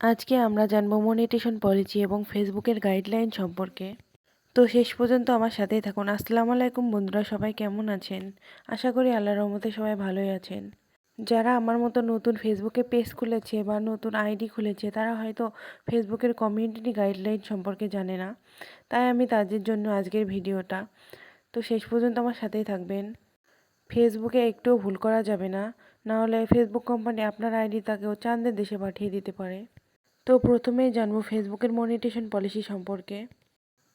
আজকে আমরা জানব মনিটেশন পলিসি এবং ফেসবুকের গাইডলাইন সম্পর্কে। তো শেষ পর্যন্ত আমার সাথেই থাকুন। আসসালামু আলাইকুম বন্ধুরা, সবাই কেমন আছেন? আশা করি আল্লাহ রহমতে সবাই ভালোই আছেন। যারা আমার মতো নতুন ফেসবুকে পেজ খুলেছে বা নতুন আইডি খুলেছে, তারা হয়তো ফেসবুকের কমিউনিটি গাইডলাইন সম্পর্কে জানে না। তাই আমি তাদের জন্য আজকের ভিডিওটা। তো শেষ পর্যন্ত আমার সাথেই থাকবেন। ফেসবুকে একটুও ভুল করা যাবে না। না হলে ফেসবুক কোম্পানি আপনার আইডি তাকেও চাঁদের দেশে পাঠিয়ে দিতে পারে। তো প্রথমেই জানব ফেসবুকের মনিটেশন পলিসি সম্পর্কে।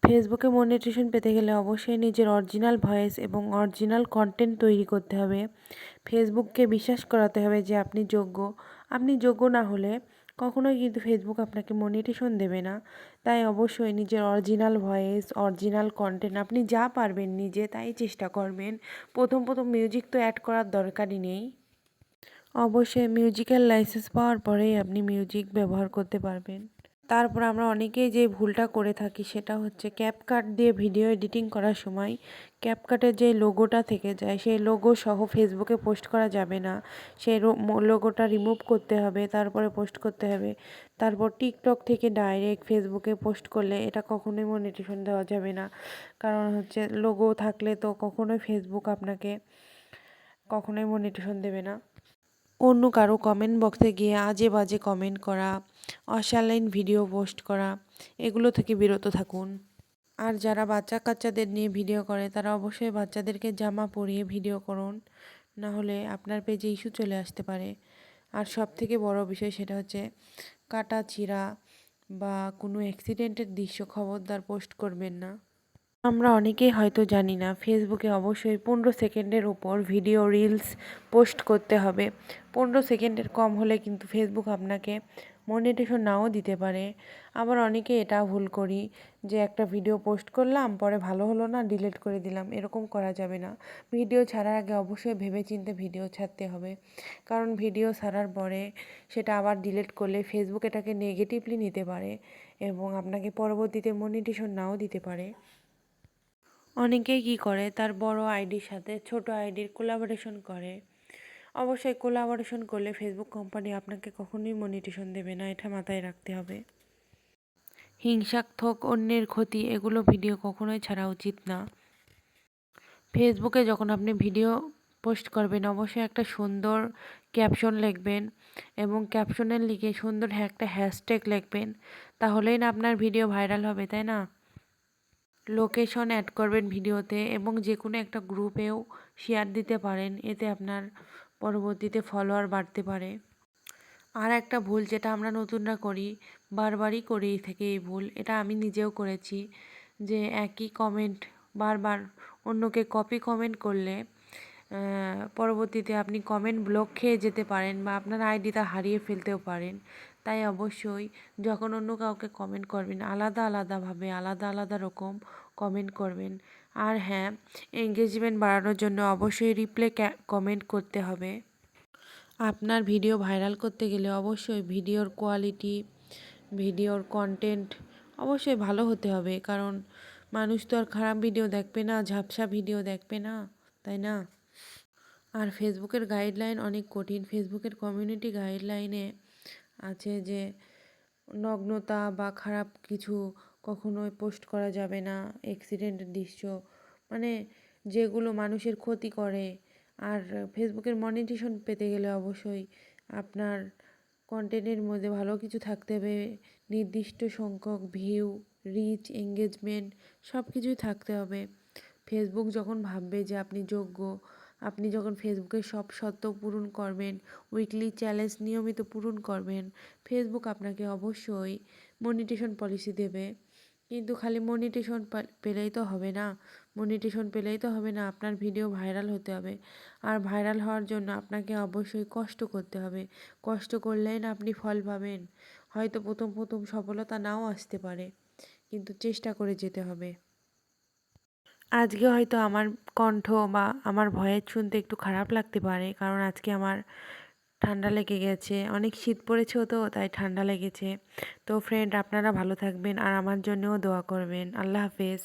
ফেসবুকে মনিটেশন পেতে গেলে অবশ্যই নিজের অরিজিনাল ভয়েস এবং অরিজিনাল কন্টেন্ট তৈরি করতে হবে। ফেসবুককে বিশ্বাস করাতে হবে যে আপনি যোগ্য। আপনি যোগ্য না হলে কখনোই কিন্তু ফেসবুক আপনাকে মনিটেশন দেবে না। তাই অবশ্যই নিজের অরিজিনাল ভয়েস, অরিজিনাল কন্টেন্ট আপনি যা পারবেন নিজে তাই চেষ্টা করবেন। প্রথম প্রথম মিউজিক তো অ্যাড করার দরকারই নেই। অবশ্যই মিউজিক্যাল লাইসেন্স পাওয়ার পরেই আপনি মিউজিক ব্যবহার করতে পারবেন। তারপর আমরা অনেকেই যে ভুলটা করে থাকি সেটা হচ্ছে ক্যাপকাট দিয়ে ভিডিও এডিটিং করার সময় ক্যাপকাটের যে লোগোটা থেকে যায়, সেই লোগো সহ ফেসবুকে পোস্ট করা যাবে না। সেই লোগোটা রিমুভ করতে হবে, তারপরে পোস্ট করতে হবে। তারপর টিকটক থেকে ডাইরেক্ট ফেসবুকে পোস্ট করলে এটা কখনোই মনিটেশন দেওয়া যাবে না। কারণ হচ্ছে লোগো থাকলে তো কখনোই ফেসবুক আপনাকে কখনোই মনিটেশন দেবে না। অন্য কারও কমেন্ট বক্সে গিয়ে আজে বাজে কমেন্ট করা, অশালীন ভিডিও পোস্ট করা, এগুলো থেকে বিরত থাকুন। আর যারা বাচ্চা কাচ্চাদের নিয়ে ভিডিও করে, তারা অবশ্যই বাচ্চাদেরকে জামা পরিয়ে ভিডিও করুন, না হলে আপনার পেজে ইস্যু চলে আসতে পারে। আর সব থেকে বড় বিষয় সেটা হচ্ছে, কাটা চিরা বা কোনো অ্যাক্সিডেন্টের দৃশ্য খবরদার পোস্ট করবেন না। আমরা অনেকেই হয়তো জানি না ফেসবুকে অবশ্যই পনেরো সেকেন্ডের ওপর ভিডিও রিলস পোস্ট করতে হবে। পনেরো সেকেন্ডের কম হলে কিন্তু ফেসবুক আপনাকে মনিটেশন নাও দিতে পারে। আবার অনেকে এটা ভুল করি যে একটা ভিডিও পোস্ট করলাম, পরে ভালো হলো না ডিলিট করে দিলাম, এরকম করা যাবে না। ভিডিও ছাড়ার আগে অবশ্যই ভেবে চিনতে ভিডিও ছাড়তে হবে। কারণ ভিডিও ছাড়ার পরে সেটা আবার ডিলিট করলে ফেসবুক এটাকে নেগেটিভলি নিতে পারে এবং আপনাকে পরবর্তীতে মনিটেশন নাও দিতে পারে। অনেকেই কী করে? তার বড় আইডির সাথে ছোট আইডির কোলাবোরেশন করে। অবশ্যই কোলাবোরেশন করলে ফেসবুক কোম্পানি আপনাকে কখনোই মনিটেশন দেবে না, এটা মাথায় রাখতে হবে। হিংসাত্মক অন্যের ক্ষতি, এগুলো ভিডিও কখনোই ছাড়া উচিত না। ফেসবুকে যখন আপনি ভিডিও পোস্ট করবেন, অবশ্যই একটা সুন্দর ক্যাপশন লিখবেন এবং ক্যাপশনের লিখে সুন্দর একটা হ্যাশট্যাগ লিখবেন। তাহলেই না আপনার ভিডিও ভাইরাল হবে, তাই না? লোকেশন অ্যাড করবেন ভিডিওতে এবং যে কোনো একটা গ্রুপেও শেয়ার দিতে পারেন, এতে আপনার পরবর্তীতে ফলোয়ার বাড়তে পারে। আর একটা ভুল যেটা আমরা নতুনরা করি, বারবারই করি থেকে এই ভুল, এটা আমি নিজেও করেছি, যে একই কমেন্ট বারবার অন্যকে কপি কমেন্ট করলে পরবর্তীতে আপনি কমেন্ট ব্লক খেয়ে যেতে পারেন বা আপনার আইডিটা হারিয়ে ফেলতেও পারেন। তাই অবশ্যই যখন অন্য কাউকে কমেন্ট করবেন, আলাদা আলাদাভাবে আলাদা আলাদা রকম কমেন্ট করবেন। আর হ্যাঁ এঙ্গেজমেন্ট বাড়ানোর জন্য অবশ্যই রিপ্লে কমেন্ট করতে হবে। আপনার ভিডিও ভাইরাল করতে গেলে অবশ্যই ভিডিওর কোয়ালিটি ভিডিওর কন্টেন্ট অবশ্যই ভালো হতে হবে। কারণ মানুষ তো আর খারাপ ভিডিও দেখবে না, ঝাপসা ভিডিও দেখবে না, তাই না? আর ফেসবুকের গাইডলাইন অনেক কঠিন। ফেসবুকের কমিউনিটি গাইডলাইনে আছে যে, নগ্নতা বা খারাপ কিছু কখনোই পোস্ট করা যাবে না অ্যাক্সিডেন্টের দৃশ্য মানে যেগুলো মানুষের ক্ষতি করে। আর ফেসবুকের মনিটেশন পেতে গেলে অবশ্যই আপনার কন্টেন্টের মধ্যে ভালো কিছু থাকতে হবে। নির্দিষ্ট সংখ্যক ভিউ রিচ এঙ্গেজমেন্ট সব কিছুই থাকতে হবে। ফেসবুক যখন ভাববে যে আপনি যোগ্য আপনি যখন ফেসবুকে সব শর্ত পূরণ করবেন উইকলি চ্যালেঞ্জ নিয়মিত পূরণ করবেন ফেসবুক আপনাকে অবশ্যই মনিটেশন পলিসি দেবে। কিন্তু খালি মনিটেশন পেলেই তো হবে না। মনিটেশন পেলেই তো হবে না, আপনার ভিডিও ভাইরাল হতে হবে। আর ভাইরাল হওয়ার জন্য আপনাকে অবশ্যই কষ্ট করতে হবে। কষ্ট করলেই না আপনি ফল পাবেন। হয়তো প্রথম প্রথম সফলতা নাও আসতে পারে। কিন্তু চেষ্টা করে যেতে হবে। আজকে হয়তো আমার কণ্ঠ বা আমার ভয়ের শুনতে একটু খারাপ লাগতে পারে। কারণ আজকে আমার ঠান্ডা লেগে গেছে। অনেক শীত পড়েছেও তো, তাই ঠান্ডা লেগেছে। তো ফ্রেন্ড আপনারা ভালো থাকবেন আর আমার জন্যও দোয়া করবেন। আল্লাহ হাফেজ।